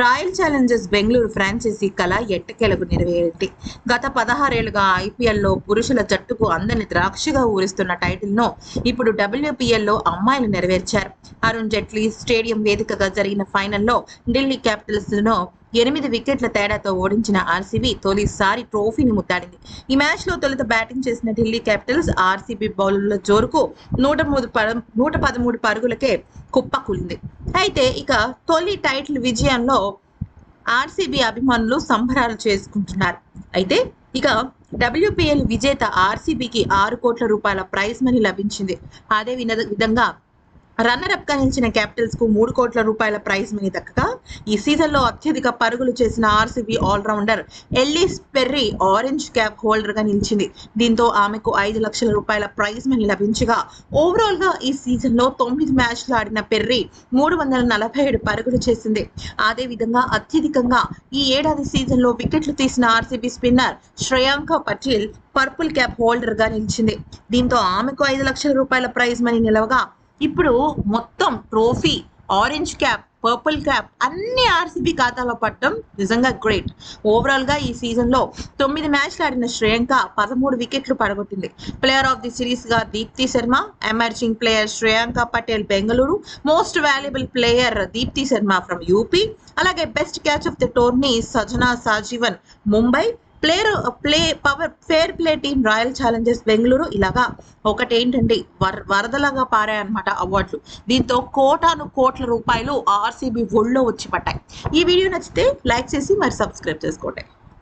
Royal Challengers Bengaluru franchise కళ ఎట్టకేలకు నెరవేరింది. గత పదహారేళ్ళుగా ఐపీఎల్లో పురుషుల జట్టుకు అందని ద్రాక్షగా ఊరిస్తున్న టైటిల్ను ఇప్పుడు డబ్ల్యూపీఎల్లో అమ్మాయిలు నెరవేర్చారు. అరుణ్ జైట్లీ స్టేడియం వేదికగా జరిగిన ఫైనల్లో ఢిల్లీ క్యాపిటల్స్ను ఎనిమిది వికెట్ల తేడాతో ఓడించిన ఆర్సీబీ తొలిసారి ట్రోఫీని ముత్తాడింది ఈ మ్యాచ్లో తొలుత బ్యాటింగ్ చేసిన ఢిల్లీ క్యాపిటల్స్ ఆర్సీబీ బౌలర్ల జోరుకు నూట మూడు నూట పదమూడు పరుగులకే కుప్పకూలింది అయితే ఇక తొలి టైటిల్ విజయంలో ఆర్సీబీ అభిమానులు సంబరాలు చేసుకుంటున్నారు. అయితే ఇక డబ్ల్యూపీఎల్ విజేత ఆర్సీబీకి ఆరు కోట్ల రూపాయల ప్రైజ్ మనీ లభించింది. అదే విన- విధంగా రన్నర్ అప్గా నిలిచిన క్యాపిటల్స్కు మూడు కోట్ల రూపాయల ప్రైజ్ మనీ దక్కగా ఈ సీజన్లో అత్యధిక పరుగులు చేసిన RCB allrounder Ellyse Perry orange cap హోల్డర్గా నిలిచింది. దీంతో ఆమెకు ఐదు లక్షల రూపాయల ప్రైజ్ మనీ లభించగా ఓవరాల్గా ఈ సీజన్లో తొమ్మిది మ్యాచ్లు ఆడిన పెర్రీ మూడు వందల నలభై ఏడు పరుగులు చేసింది. అదే విధంగా అత్యధికంగా ఈ ఏడాది సీజన్లో వికెట్లు తీసిన RCB spinner Shreyanka Patil purple cap హోల్డర్గా నిలిచింది. దీంతో ఆమెకు ఐదు లక్షల రూపాయల ప్రైజ్ మనీ నిలవగా ఇప్పుడు మొత్తం trophy orange cap purple cap అన్ని ఆర్సీబీ ఖాతాలో పట్టడం నిజంగా గ్రేట్. ఓవరాల్గా ఈ సీజన్లో తొమ్మిది మ్యాచ్లు ఆడిన శ్రేయాంక పదమూడు వికెట్లు పడగొట్టింది. Player of the సిరీస్గా Deepti Sharma emerging player Shreyanka Patil Bengaluru most valuable player Deepti Sharma from UP అలాగే best catch of the tourney Sajana Sajeevan Mumbai player play power fair play team Royal Challengers Bengaluru ఇలాగా ఒకటేంటండి వర వరదలాగా పారాయన్నమాట అవార్డులు. దీంతో కోటాను కోట్ల రూపాయలు RCB ఒళ్ళో వచ్చి పట్టాయి. ఈ వీడియో నచ్చితే లైక్ చేసి మరి సబ్స్క్రైబ్ చేసుకోండి.